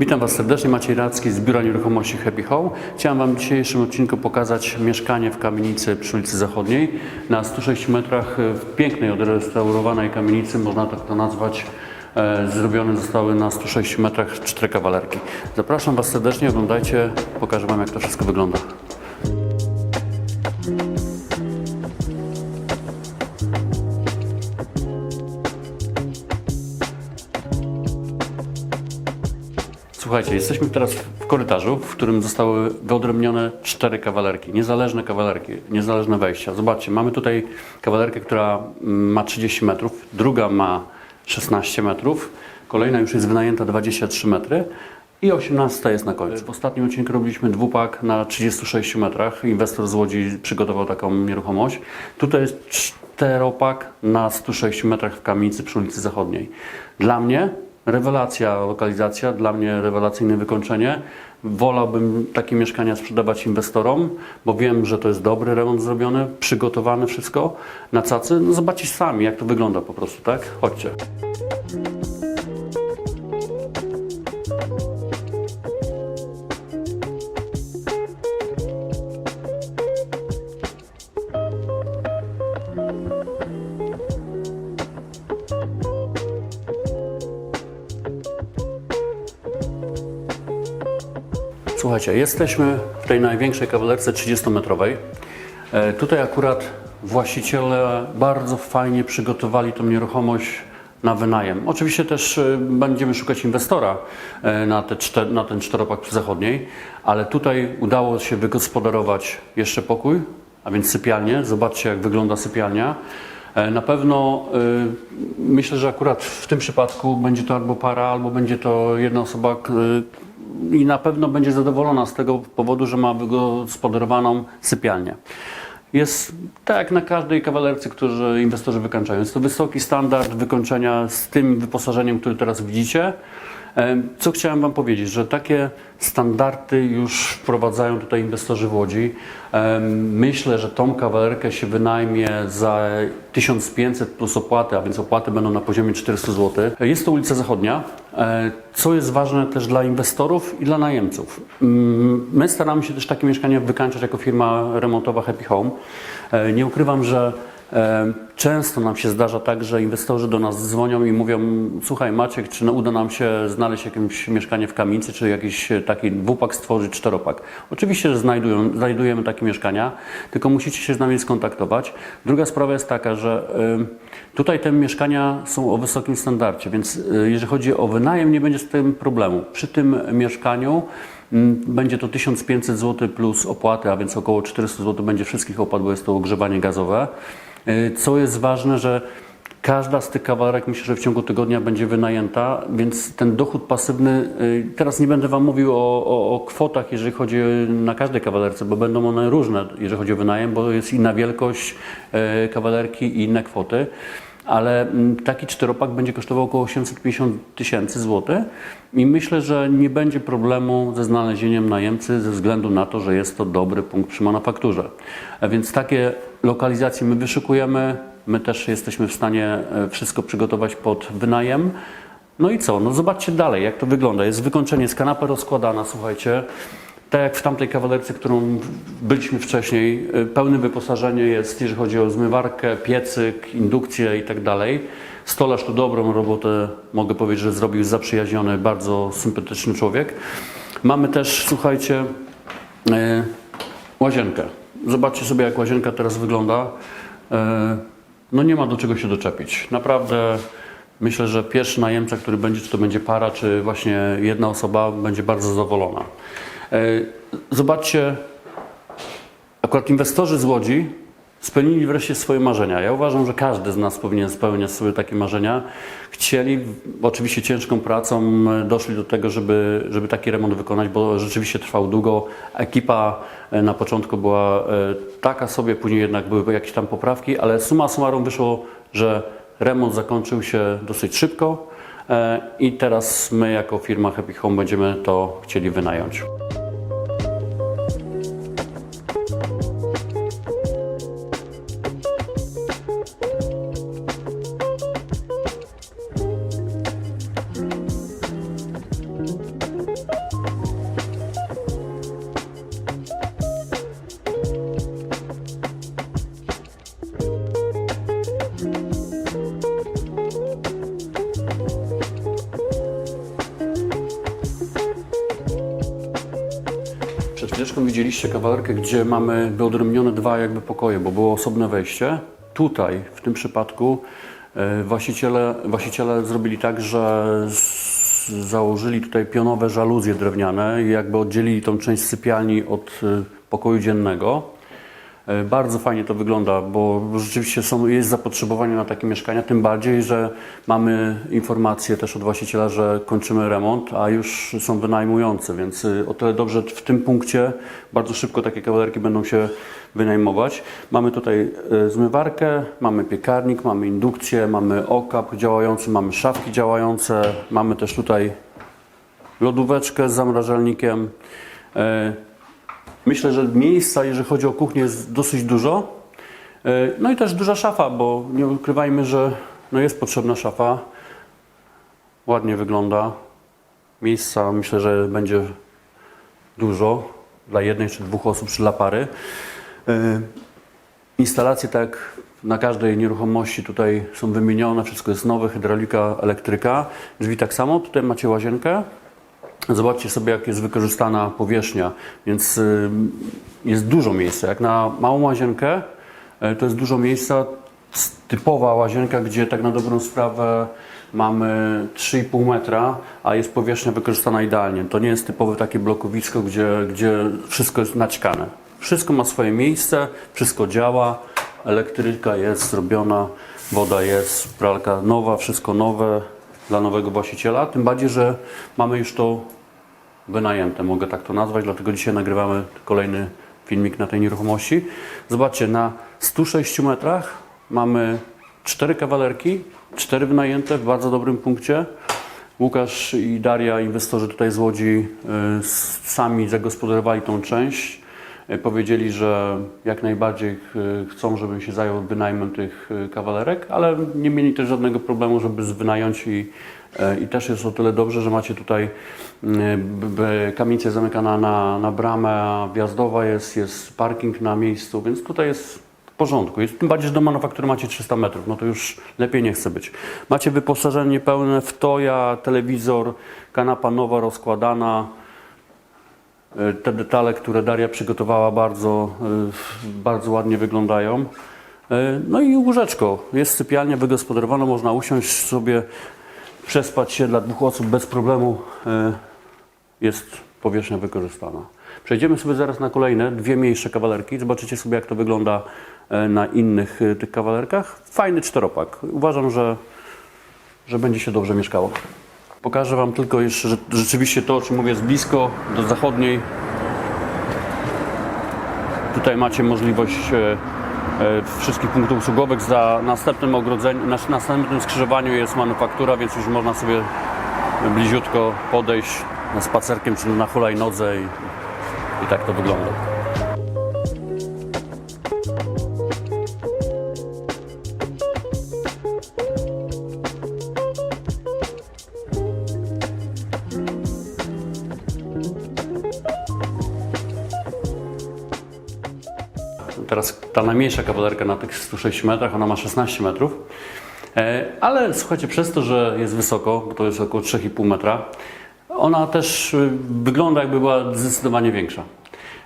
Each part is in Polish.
Witam Was serdecznie, Maciej Radzki z Biura Nieruchomości Happy Home. Chciałem Wam w dzisiejszym odcinku pokazać mieszkanie w kamienicy przy ulicy Zachodniej. Na 106 metrach e, w pięknej, odrestaurowanej kamienicy, można tak to nazwać, e, zrobione zostały na 106 metrach cztery kawalerki. Zapraszam Was serdecznie, oglądajcie, pokażę Wam jak to wszystko wygląda. Słuchajcie, jesteśmy teraz w korytarzu, w którym zostały wyodrębnione cztery kawalerki, niezależne kawalerki, niezależne wejścia. Zobaczcie, mamy tutaj kawalerkę, która ma 30 metrów, druga ma 16 metrów, kolejna już jest wynajęta 23 metry i 18 jest na końcu. W ostatnim odcinku robiliśmy dwupak na 36 metrach. Inwestor z Łodzi przygotował taką nieruchomość. Tutaj jest czteropak na 106 metrach w kamienicy przy ulicy Zachodniej. Dla mnie Rewelacja, lokalizacja, dla mnie rewelacyjne wykończenie. Wolałbym takie mieszkania sprzedawać inwestorom, bo wiem, że to jest dobry remont zrobiony, przygotowane wszystko na cacy. No sami, jak to wygląda po prostu, tak? Chodźcie. Słuchajcie, jesteśmy w tej największej kawalerce 30-metrowej. E, Tutaj akurat właściciele bardzo fajnie przygotowali tą nieruchomość na wynajem. Oczywiście też e, będziemy szukać inwestora e, na, te czter, na ten czteropak przy zachodniej, ale tutaj udało się wygospodarować jeszcze pokój, a więc sypialnię. Zobaczcie, jak wygląda sypialnia. Na pewno myślę, że akurat w tym przypadku będzie to albo para, albo będzie to jedna osoba i na pewno będzie zadowolona z tego powodu, że ma wygospodarowaną sypialnię. Jest tak jak na każdej kawalerce, którzy inwestorzy wykańczają. Jest to wysoki standard wykończenia z tym wyposażeniem, które teraz widzicie. Co chciałem Wam powiedzieć, że takie standardy już wprowadzają tutaj inwestorzy w Łodzi. Myślę, że tą kawalerkę się wynajmie za 1500 plus opłaty, a więc opłaty będą na poziomie 400 zł. Jest to ulica Zachodnia, e, co jest ważne też dla inwestorów i dla najemców. Mm, My staramy się też takie mieszkania wykańczać jako firma remontowa Happy Home. E, Nie ukrywam, że Często nam się zdarza tak, że inwestorzy do nas dzwonią i mówią: Słuchaj, Maciek, czy uda nam się znaleźć jakieś mieszkanie w kamienicy, czy jakiś taki dwupak stworzyć, czteropak? Oczywiście, że znajdują, znajdujemy takie mieszkania, tylko musicie się z nami skontaktować. Druga sprawa jest taka, że tutaj te mieszkania są o wysokim standardzie, więc e, jeżeli chodzi o wynajem, nie będzie z tym problemu. Przy tym mieszkaniu Będzie to 1500 zł plus opłaty, a więc około 400 zł będzie wszystkich opłat, bo jest to ogrzewanie gazowe. Y, Co jest ważne, że każda z tych kawalerek myślę, że w ciągu tygodnia będzie wynajęta, więc ten dochód pasywny, y, teraz nie będę Wam mówił o, o, o kwotach, jeżeli chodzi na każdej kawalerce, bo będą one różne, jeżeli chodzi o wynajem, bo jest inna wielkość y, kawalerki i inne kwoty ale mm, taki czteropak będzie kosztował około 850 tysięcy złotych i myślę, że nie będzie problemu ze znalezieniem najemcy ze względu na to, że jest to dobry punkt przy manufakturze. A więc takie lokalizacje my wyszukujemy, my też jesteśmy w stanie e, wszystko przygotować pod wynajem. No i co? No zobaczcie dalej, jak to wygląda. Jest wykończenie, jest kanapa rozkładana, słuchajcie. Tak jak w tamtej kawalerce, którą byliśmy wcześniej, y, pełne wyposażenie jest, jeżeli chodzi o zmywarkę, piecyk, indukcję i tak dalej. Stolarz tu dobrą robotę, mogę powiedzieć, że zrobił zaprzyjaźniony, bardzo sympatyczny człowiek. Mamy też, słuchajcie, y, łazienkę. Zobaczcie sobie, jak łazienka teraz wygląda. Y, No nie ma do czego się doczepić. Naprawdę myślę, że pierwszy najemca, który będzie, czy to będzie para, czy właśnie jedna osoba, będzie bardzo zadowolona. E, Zobaczcie, akurat inwestorzy z Łodzi spełnili wreszcie swoje marzenia. Ja uważam, że każdy z nas powinien spełniać sobie takie marzenia. Chcieli, oczywiście ciężką pracą doszli do tego, żeby, żeby taki remont wykonać, bo rzeczywiście trwał długo. Ekipa e, na początku była e, taka sobie, później jednak były jakieś tam poprawki, ale summa summarum wyszło, że remont zakończył się dosyć szybko e, i teraz my jako firma Happy Home będziemy to chcieli wynająć. Widzieliście kawalerkę, gdzie mamy wyodrębnione dwa jakby pokoje, bo było osobne wejście. Tutaj, w tym przypadku, e, właściciele, właściciele zrobili tak, że założyli tutaj pionowe żaluzje drewniane i jakby oddzielili tą część sypialni od e, pokoju dziennego. E, Bardzo fajnie to wygląda, bo rzeczywiście są, jest zapotrzebowanie na takie mieszkania, tym bardziej, że mamy informację też od właściciela, że kończymy remont, a już są wynajmujące, więc y, o tyle dobrze w tym punkcie bardzo szybko takie kawalerki będą się wynajmować. Mamy tutaj y, zmywarkę, mamy piekarnik, mamy indukcję, mamy okap działający, mamy szafki działające, mamy też tutaj lodóweczkę z zamrażalnikiem. Myślę, że miejsca, jeżeli chodzi o kuchnię, jest dosyć dużo. E, No i też duża szafa, bo nie ukrywajmy, że no jest potrzebna szafa. Ładnie wygląda. Miejsca myślę, że będzie dużo dla jednej czy dwóch osób, czy dla pary. E, Instalacje, tak na każdej nieruchomości, tutaj są wymienione, wszystko jest nowe, hydraulika, elektryka. Drzwi tak samo, tutaj macie łazienkę. Zobaczcie sobie, jak jest wykorzystana powierzchnia, więc y, jest dużo miejsca. Jak na małą łazienkę, y, to jest dużo miejsca. Typowa łazienka, gdzie tak na dobrą sprawę mamy 3,5 metra, a jest powierzchnia wykorzystana idealnie. To nie jest typowe takie blokowisko, gdzie, gdzie wszystko jest naćkane. Wszystko ma swoje miejsce, wszystko działa, elektryka jest zrobiona, woda jest, pralka nowa, wszystko nowe dla nowego właściciela. Tym bardziej, że mamy już to wynajęte, mogę tak to nazwać, dlatego dzisiaj nagrywamy kolejny filmik na tej nieruchomości. Zobaczcie, na 106 metrach mamy cztery kawalerki, cztery wynajęte w bardzo dobrym punkcie. Łukasz i Daria, inwestorzy tutaj z Łodzi, y, sami zagospodarowali tą część. Y, Powiedzieli, że jak najbardziej y, chcą, żebym się zajął wynajmem tych kawalerek, ale nie mieli też żadnego problemu, żeby wynająć i, i też jest o tyle dobrze, że macie tutaj b- kamienica zamykana na, na bramę, a wjazdowa jest, jest parking na miejscu, więc tutaj jest w porządku. Jest, tym bardziej, że do manufaktury macie 300 metrów, no to już lepiej nie chce być. Macie wyposażenie pełne w toja, telewizor, kanapa nowa rozkładana. E, Te detale, które Daria przygotowała, bardzo, e, bardzo ładnie wyglądają. E, No i łóżeczko. Jest sypialnia wygospodarowana, można usiąść sobie, przespać się dla dwóch osób bez problemu. E, Jest powierzchnia wykorzystana. Przejdziemy sobie zaraz na kolejne, dwie mniejsze kawalerki. Zobaczycie sobie, jak to wygląda e, na innych e, tych kawalerkach. Fajny czteropak. Uważam, że, że będzie się dobrze mieszkało. Pokażę Wam tylko jeszcze że rzeczywiście to, o czym mówię, jest blisko do zachodniej. Tutaj macie możliwość wszystkich punktów usługowych. Za następnym ogrodzeniu, na następnym skrzyżowaniu jest manufaktura, więc już można sobie bliziutko podejść na spacerkiem czy na hulajnodze i, i tak to wygląda. Ta najmniejsza kawalerka na tych 106 metrach, ona ma 16 metrów. E, Ale słuchajcie, przez to, że jest wysoko, bo to jest około 3,5 metra, ona też y, wygląda jakby była zdecydowanie większa.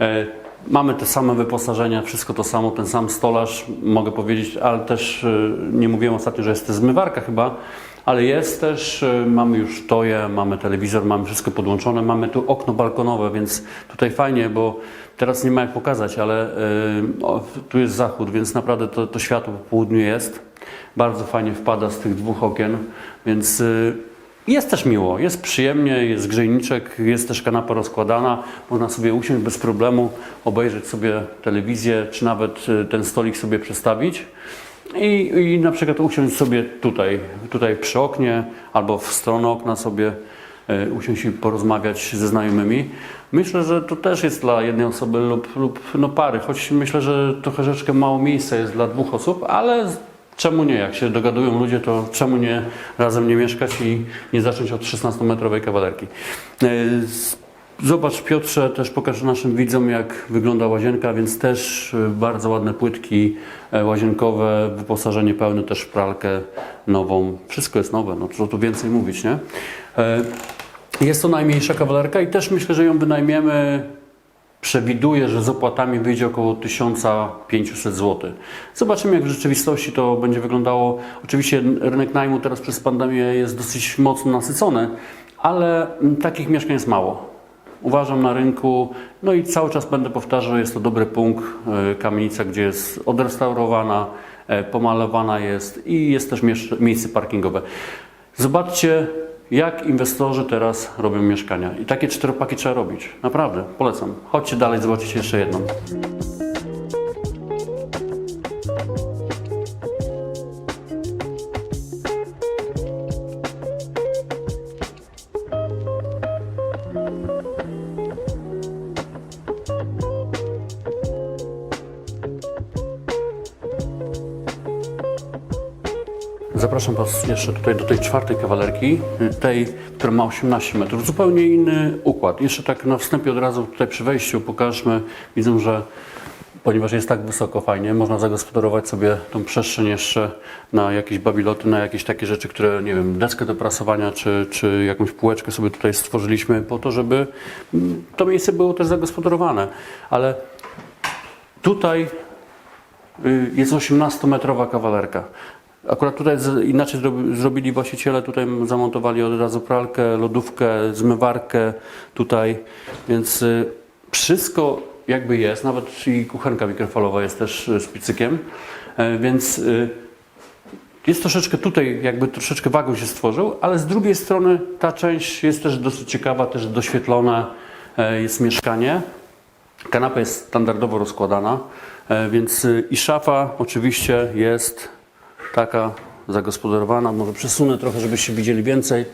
E, Mamy te same wyposażenia, wszystko to samo, ten sam stolarz, mogę powiedzieć, ale też y, nie mówiłem ostatnio, że jest to zmywarka chyba, ale jest też, y, mamy już toję, mamy telewizor, mamy wszystko podłączone, mamy tu okno balkonowe, więc tutaj fajnie, bo teraz nie ma jak pokazać, ale y, tu jest zachód, więc naprawdę to, to światło po południu jest. Bardzo fajnie wpada z tych dwóch okien, więc y, jest też miło, jest przyjemnie, jest grzejniczek, jest też kanapa rozkładana, można sobie usiąść bez problemu, obejrzeć sobie telewizję, czy nawet ten stolik sobie przestawić. I, I na przykład usiąść sobie tutaj, tutaj przy oknie albo w stronę okna sobie e, usiąść i porozmawiać ze znajomymi. Myślę, że to też jest dla jednej osoby lub, lub no pary, choć myślę, że trochę rzeczkę mało miejsca jest dla dwóch osób, ale czemu nie? Jak się dogadują ludzie, to czemu nie razem nie mieszkać i nie zacząć od 16-metrowej kawalerki? Zobacz Piotrze, też pokażę naszym widzom jak wygląda łazienka, więc też y, bardzo ładne płytki e, łazienkowe, wyposażenie pełne też pralkę nową. Wszystko jest nowe, no co tu więcej mówić, nie? E, Jest to najmniejsza kawalerka i też myślę, że ją wynajmiemy Przewiduję, że z opłatami wyjdzie około 1500 zł. Zobaczymy, jak w rzeczywistości to będzie wyglądało. Oczywiście rynek najmu teraz przez pandemię jest dosyć mocno nasycony, ale takich mieszkań jest mało. Uważam na rynku, no i cały czas będę powtarzał, jest to dobry punkt, e, kamienica, gdzie jest odrestaurowana, e, pomalowana jest i jest też miejsce parkingowe. Zobaczcie, jak inwestorzy teraz robią mieszkania. I takie czteropaki trzeba robić. Naprawdę, polecam. Chodźcie dalej, zobaczycie jeszcze jedną. Zapraszam Was jeszcze tutaj do tej czwartej kawalerki, tej, która ma 18 metrów. Zupełnie inny układ. Jeszcze tak na wstępie od razu tutaj przy wejściu pokażmy. Widzę, że ponieważ jest tak wysoko fajnie, można zagospodarować sobie tą przestrzeń jeszcze na jakieś babiloty, na jakieś takie rzeczy, które, nie wiem, deskę do prasowania, czy, czy jakąś półeczkę sobie tutaj stworzyliśmy po to, żeby mm, to miejsce było też zagospodarowane. Ale tutaj Y, jest 18-metrowa kawalerka. Akurat tutaj inaczej zrobi- zrobili właściciele, tutaj zamontowali od razu pralkę, lodówkę, zmywarkę tutaj, więc y, wszystko jakby jest, nawet i kuchenka mikrofalowa jest też y, z picykiem, E, więc y, jest troszeczkę tutaj, jakby troszeczkę wagon się stworzył, ale z drugiej strony ta część jest też dosyć ciekawa, też doświetlona, e, jest mieszkanie. Kanapa jest standardowo rozkładana, e, więc i szafa oczywiście jest taka zagospodarowana. Może przesunę trochę, żebyście widzieli więcej.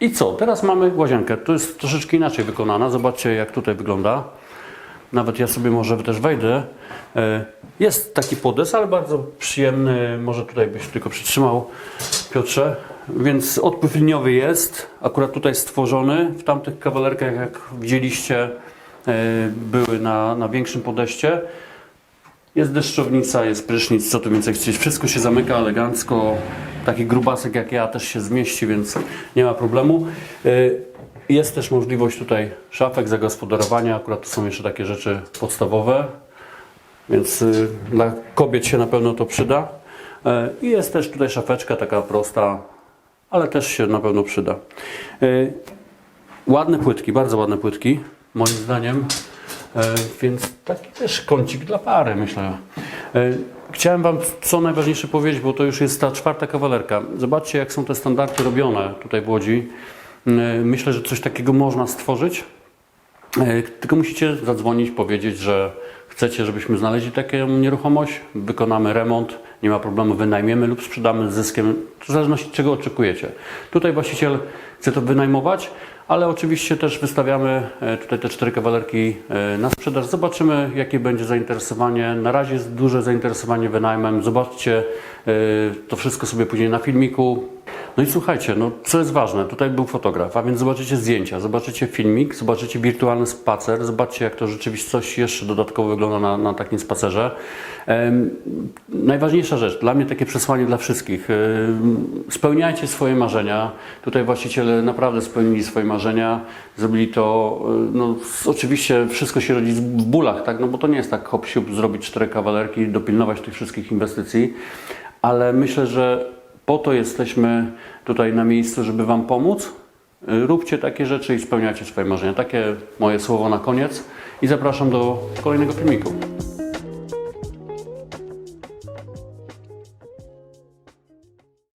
I co? Teraz mamy łazienkę. To jest troszeczkę inaczej wykonana. Zobaczcie, jak tutaj wygląda. Nawet ja sobie może też wejdę. E, Jest taki podest, ale bardzo przyjemny. Może tutaj byś tylko przytrzymał, Piotrze. Więc odpływ liniowy jest. Akurat tutaj stworzony. W tamtych kawalerkach, jak widzieliście, e, były na, na większym podeście. Jest deszczownica, jest prysznic, co tu więcej chcieć. Wszystko się zamyka elegancko. Taki grubasek jak ja też się zmieści, więc nie ma problemu. Y, Jest też możliwość tutaj szafek zagospodarowania. Akurat to są jeszcze takie rzeczy podstawowe, więc y, dla kobiet się na pewno to przyda. Y, I jest też tutaj szafeczka taka prosta, ale też się na pewno przyda. Ładne płytki, bardzo ładne płytki, moim zdaniem. E, więc taki też kącik dla pary, myślę. E, Chciałem Wam co najważniejsze powiedzieć, bo to już jest ta czwarta kawalerka. Zobaczcie, jak są te standardy robione tutaj w Łodzi. E, Myślę, że coś takiego można stworzyć. Tylko musicie zadzwonić, powiedzieć, że chcecie, żebyśmy znaleźli taką nieruchomość, wykonamy remont, nie ma problemu, wynajmiemy lub sprzedamy z zyskiem, w zależności czego oczekujecie. Tutaj właściciel chce to wynajmować, ale oczywiście też wystawiamy e, tutaj te cztery kawalerki e, na sprzedaż. Zobaczymy, jakie będzie zainteresowanie. Na razie jest duże zainteresowanie wynajmem. Zobaczcie e, to wszystko sobie później na filmiku. No i słuchajcie, no co jest ważne, tutaj był fotograf, a więc zobaczycie zdjęcia, zobaczycie filmik, zobaczycie wirtualny spacer, zobaczcie jak to rzeczywistość jeszcze dodatkowo wygląda na, na takim spacerze. Em, najważniejsza rzecz, dla mnie takie przesłanie dla wszystkich, em, spełniajcie swoje marzenia. Tutaj właściciele naprawdę spełnili swoje marzenia, zrobili to, e, no oczywiście wszystko się rodzi w bólach, tak, no bo to nie jest tak hop zrobić cztery kawalerki, dopilnować tych wszystkich inwestycji, ale myślę, że po to jesteśmy tutaj na miejscu, żeby Wam pomóc. Y, Róbcie takie rzeczy i spełniacie swoje marzenia. Takie moje słowo na koniec i zapraszam do kolejnego filmiku.